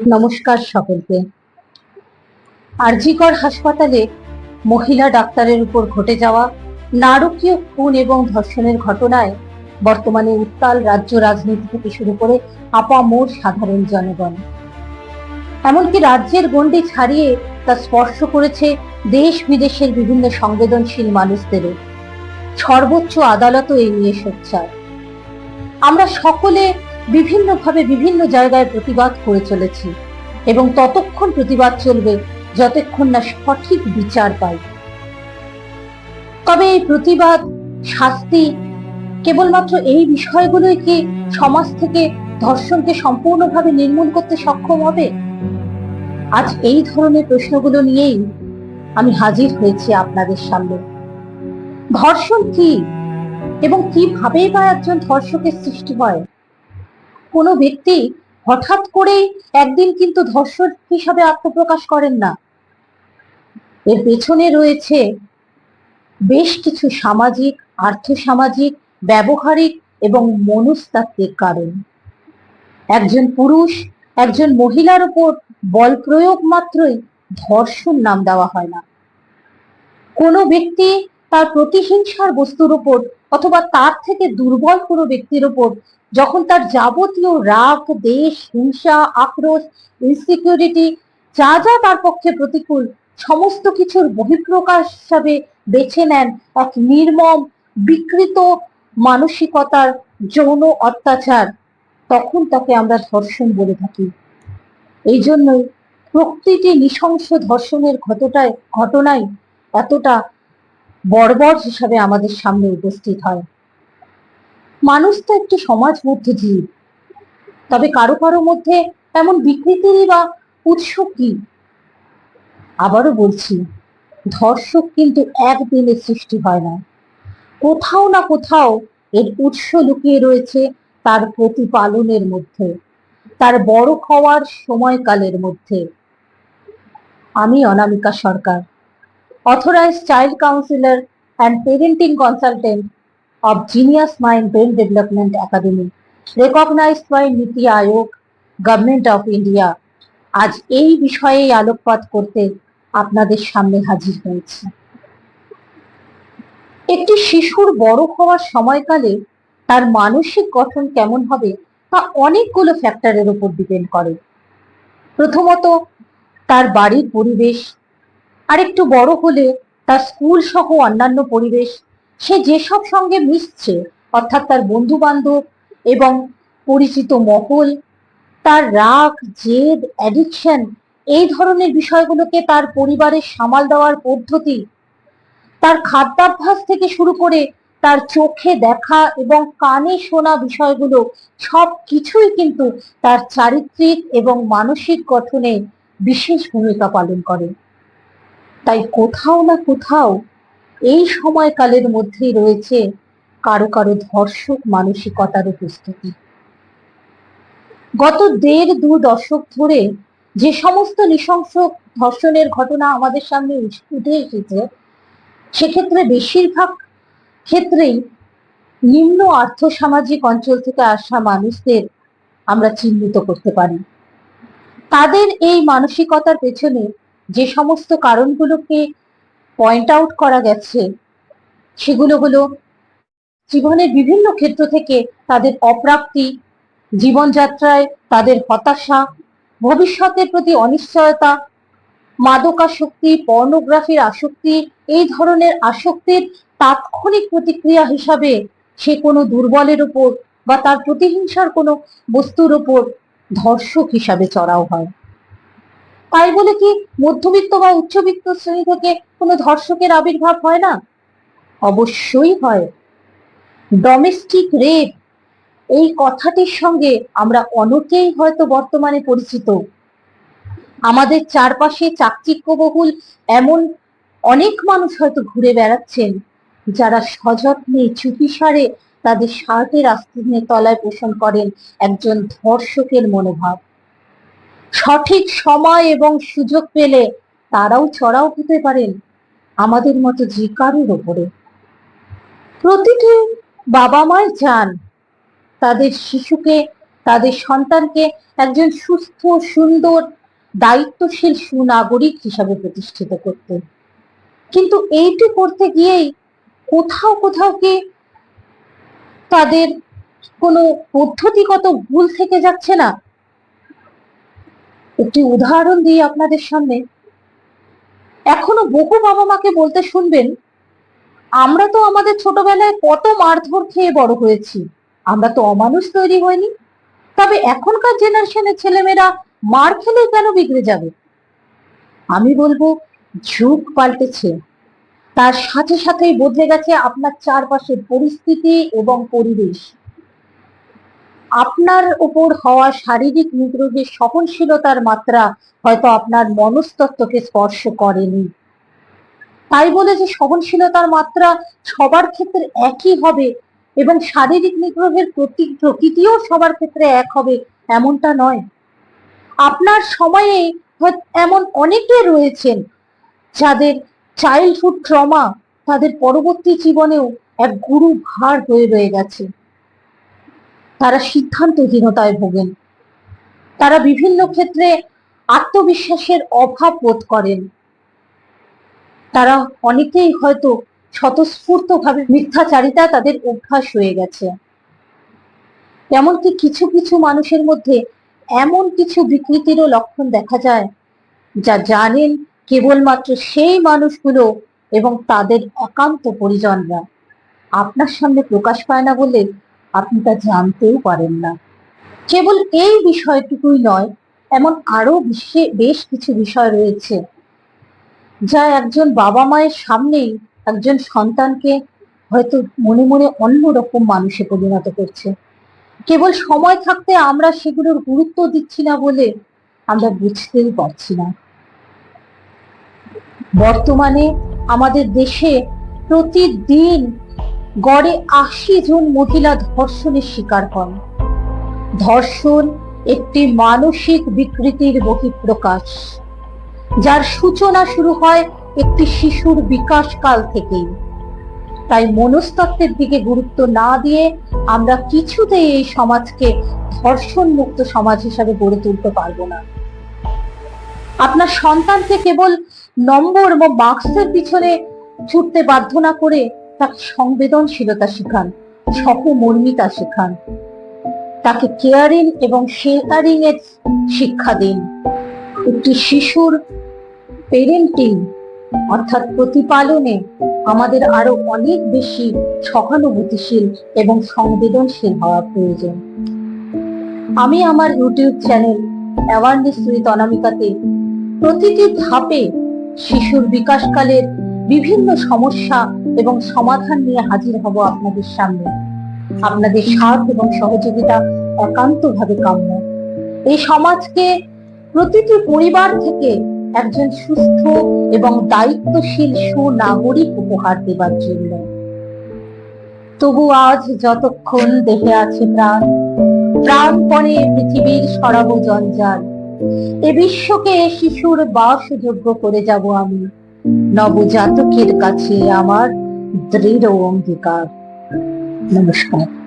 নমস্কার সকলকে। আরজিকর হাসপাতালে মহিলা ডাক্তারের উপর ঘটে যাওয়া নারকীয় খুন এবং ধর্ষণের ঘটনায় বর্তমানে উত্তাল রাজ্য রাজনীতি থেকে শুরু করে আপামোর সাধারণ জনগণ। এমনকি রাজ্যের গণ্ডি ছাড়িয়ে তা স্পর্শ করেছে দেশ বিদেশের বিভিন্ন সংবেদনশীল মানুষদেরও। সর্বোচ্চ আদালতও এই নিয়ে সোচ্চার। আমরা সকলে বিভিন্নভাবে বিভিন্ন জায়গায় প্রতিবাদ করে চলেছি এবং ততক্ষণ প্রতিবাদ চলবে যতক্ষণ না সঠিক বিচার পাই। তবে এই প্রতিবাদ, শাস্তি কেবলমাত্র এই বিষয়গুলোই কি সমাজ থেকে ধর্ষণকে সম্পূর্ণভাবে নির্মূল করতে সক্ষম হবে? আজ এই ধরনের প্রশ্নগুলো নিয়েই আমি হাজির হয়েছি আপনাদের সামনে। ধর্ষণ কি এবং কিভাবেই বা একজন ধর্ষকের সৃষ্টি হয়? কোনো ব্যক্তি হঠাৎ করেই একদিন কিন্তু ধর্ষক হিসাবে আত্মপ্রকাশ করেন না। এর পেছনে রয়েছে বেশ কিছু সামাজিক, আর্থসামাজিক, ব্যবহারিক এবং মনস্তাত্ত্বিক কারণ। একজন পুরুষ, একজন মহিলার উপর বল প্রয়োগ মাত্রই ধর্ষণ নাম দেওয়া হয় না। কোনো ব্যক্তি তার প্রতিহিংসার বস্তুর উপর অথবা তার থেকে দুর্বল কোনো ব্যক্তির উপর যখন তার যাবতীয় রাগ, দেশ, হিংসা, আক্রোশ ইনসিকিউরিটি যা যা তার পক্ষে প্রতিকূল, সমস্ত কিছুর বহিঃপ্রকাশ হিসাবে বেছে নেন এক নির্মম, বিকৃত মানসিকতার যৌন অত্যাচার। তখন তাকে আমরা ধর্ষণ বলে থাকি। এই জন্যই প্রকৃতি নৃশংস ধর্ষণের ঘটনায় ঘটনাই এতটা বর্বর হিসাবে আমাদের সামনে উপস্থিত হয়। মানুষ তো একটি সমাজবদ্ধ জীব তবে কারও কারও মধ্যে এমন বিকৃতিরই বা উৎস কি? আবারও বলছি, ধর্ষক কিন্তু একদিনে সৃষ্টি হয় না। কোথাও না কোথাও এর উৎস লুকিয়ে রয়েছে তার প্রতিপালনের মধ্যে, তার বড় হওয়ার সময়কালের মধ্যে। আমি Anamika Sarkar authorise child counsellor and parenting consultant of Genius Mind Brain Development Academy, recognized by নীতি আয়োগ গভর্নমেন্ট অফ ইন্ডিয়া আজ এই বিষয়ে আলোকপাত করতে আপনাদের সামনে হাজির হয়েছি। একটি শিশুর বড় হওয়ার সময়কালে তার মানসিক গঠন কেমন হবে তা অনেকগুলো ফ্যাক্টরের উপর ডিপেন্ড করে। প্রথমত তার বাড়ির পরিবেশ আরেকটু বড় হলে তার স্কুল সহ অন্যান্য পরিবেশ সে যেসব সঙ্গে মিশছে, অর্থাৎ তার বন্ধু বান্ধব এবং পরিচিত মহল, তার রাগ, জেদ অ্যাডিকশন এই ধরনের বিষয়গুলোকে তার পরিবারের সামাল দেওয়ার পদ্ধতি, তার খাদ্যাভ্যাস থেকে শুরু করে তার চোখে দেখা এবং কানে শোনা বিষয়গুলো, সব কিছুই কিন্তু তার চারিত্রিক এবং মানসিক গঠনে বিশেষ ভূমিকা পালন করে। তাই কোথাও না কোথাও এই সময়কালের মধ্যেই রয়েছে কারও কারও ধর্ষক মানসিকতার উপস্থিতি। গত দেড় দু দশক ধরে যে সমস্ত নৃশংস ধর্ষণের ঘটনা আমাদের সামনে উঠে এসেছে, সেক্ষেত্রে বেশিরভাগ ক্ষেত্রেই নিম্ন আর্থসামাজিক অঞ্চল থেকে আসা মানুষদের আমরা চিহ্নিত করতে পারি। তাদের এই মানসিকতার পেছনে যে সমস্ত কারণগুলোকে পয়েন্ট আউট করা গেছে, সেগুলো হলো জীবনের বিভিন্ন ক্ষেত্র থেকে তাদের অপ্রাপ্তি, জীবনযাত্রায় তাদের হতাশা, ভবিষ্যতের প্রতি অনিশ্চয়তা, মাদকাসক্তি, পর্নোগ্রাফির আসক্তি, এই ধরনের আসক্তির তাৎক্ষণিক প্রতিক্রিয়া হিসাবে সে কোনো দুর্বলের ওপর বা তার প্রতিহিংসার কোনো বস্তুর ওপর ধর্ষক হিসাবে চড়াও হয়। তাই বলে কি মধ্যবিত্ত বা উচ্চবিত্ত শ্রেণি থেকে কোনো ধর্ষকের আবির্ভাব হয় না? অবশ্যই হয়। ডোমেস্টিক রেপ এই কথাটির সঙ্গে আমরা অনেকেই হয়তো বর্তমানে পরিচিত। আমাদের চারপাশে চাকচিক্যবহুল এমন অনেক মানুষ হয়তো ঘুরে বেড়াচ্ছেন, যারা সযত্নে চুপিসারে তাদের শার্টের আস্তিনের তলায় পোষণ করেন একজন ধর্ষকের মনোভাব। সঠিক সময় এবং সুযোগ পেলে তারাও চড়াও হতে পারেন। আমাদের মতো যে কারোর ওপরে। প্রতিটি বাবা মাই চান তাদের শিশুকে, তাদের সন্তানকে একজন সুস্থ, সুন্দর, দায়িত্বশীল সুনাগরিক হিসাবে প্রতিষ্ঠিত করতে। কিন্তু এইটি করতে গিয়েই কোথাও কোথাও কি তাদের কোনো পদ্ধতিগত ভুল থেকে যাচ্ছে না? একটি উদাহরণ দিই আপনাদের সামনে। এখনও বহু বাবা মাকে বলতে শুনবেন? আমরা তো আমাদের ছোটবেলায় কত মারধর খেয়ে বড় হয়েছি। আমরা তো অমানুষ তৈরি হয়নি তবে এখনকার জেনারেশনের ছেলেমেয়েরা মার খেলে কেন বিগড়ে যাবে? আমি বলব যুগ পাল্টেছে। তার সাথে সাথেই বদলে গেছে আপনার চারপাশের পরিস্থিতি এবং পরিবেশ। আপনার উপর হওয়া শারীরিক নিগ্রহের সহনশীলতার মাত্রা হয়তো আপনার মনস্তত্ত্বকে স্পর্শ করেনি। তাই বলে যে সহনশীলতার মাত্রা সবার ক্ষেত্রে একই হবে এবং শারীরিক নিগ্রহের প্রতি প্রকৃতিও সবার ক্ষেত্রে এক হবে, এমনটা নয়। আপনার সময়ে এমন অনেকে রয়েছেন যাদের চাইল্ডহুড ট্রমা তাদের পরবর্তী জীবনেও এক গুরু ভার হয়ে রয়ে গেছে। তারা সিদ্ধান্তহীনতায় ভোগেন। তারা বিভিন্ন ক্ষেত্রে আত্মবিশ্বাসের অভাব বোধ করেন। তারা অনেকেই হয়তো স্বতঃস্ফূর্ত ভাবে মিথ্যাচারিতা তাদের অভ্যাস হয়ে গেছে। এমনকি কিছু কিছু মানুষের মধ্যে এমন কিছু বিকৃতিরও লক্ষণ দেখা যায়, যা জানেন কেবলমাত্র সেই মানুষগুলো এবং তাদের একান্ত পরিজনরা। আপনার সামনে প্রকাশ পায় না বলে আপনি তা জানতেও পারেন না। কেবল এই বিষয়টুকুই নয়, এমন আরও বিশে- কিছু বিষয় রয়েছে, যা একজন বাবা মায়ের সামনেই একজন সন্তানকে হয়তো মনে মনে অন্যরকম মানুষে পরিণত করছে। কেবল সময় থাকতে আমরা সেগুলোর গুরুত্ব দিচ্ছি না বলে আমরা বুঝতেই পারছি না। বর্তমানে আমাদের দেশে প্রতিদিন গড়ে আশি জন মহিলা ধর্ষণের শিকার হন। ধর্ষণ একটি মানসিক বিকৃতির বহিঃপ্রকাশ, যার সূচনা শুরু হয় একটি শিশুর বিকাশকাল থেকেই। তাই মনস্তত্ত্বের দিকে গুরুত্ব না দিয়ে আমরা কিছুতেই এই সমাজকে ধর্ষণ মুক্ত সমাজ হিসাবে গড়ে তুলতে পারব না। আপনার সন্তানকে কেবল নম্বর এবং মার্কসের পিছনে ছুটতে বাধ্য না করে তাকে সংবেদনশীলতা শেখান, সহমর্মিতা শেখান। তাকে কেয়ারিং এবং শেয়ারিং এর শিক্ষা দিন। একটি শিশুর পেরেন্টিং অর্থাৎ প্রতিপালনে আমাদের আরও অনেক বেশি সহানুভূতিশীল এবং সংবেদনশীল হওয়া প্রয়োজন। আমি আমার ইউটিউব চ্যানেল অ্যাওয়ারনেস উইথ অনামিকাতে প্রতিটি ধাপে শিশুর বিকাশকালের বিভিন্ন সমস্যা এবং সমাধান নিয়ে হাজির হব আপনাদের সামনে। আপনাদের সাথ এবং সহযোগিতা একান্তভাবে কাম্য। এই সমাজকে প্রতিটি পরিবার থেকে একজন সুস্থ এবং দায়িত্বশীল সুনাগরিক উপহার দেবার জন্য। তবু আজ যতক্ষণ দেহে আছে প্রাণ, প্রাণপণে পৃথিবীর সরাব জঞ্জাল, এ বিশ্বকে শিশুর বাসযোগ্য করে যাব আমি। নবজাতকের কাছে আমার দৃঢ় অঙ্গীকার। নমস্কার।